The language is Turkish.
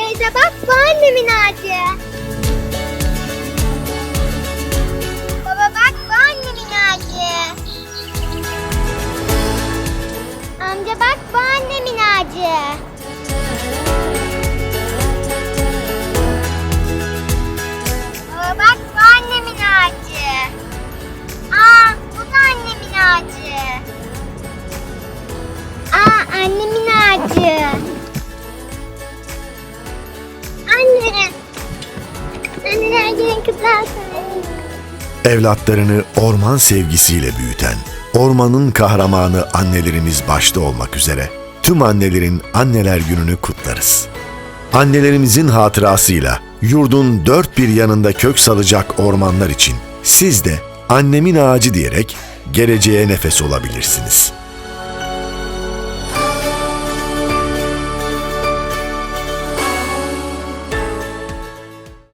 Amca bak bu annemin ağacı. Baba bak bu annemin ağacı. Amca bak bu annemin ağacı. Evlatlarını orman sevgisiyle büyüten, ormanın kahramanı annelerimiz başta olmak üzere tüm annelerin anneler gününü kutlarız. Annelerimizin hatırasıyla yurdun dört bir yanında kök salacak ormanlar için siz de annemin ağacı diyerek geleceğe nefes olabilirsiniz.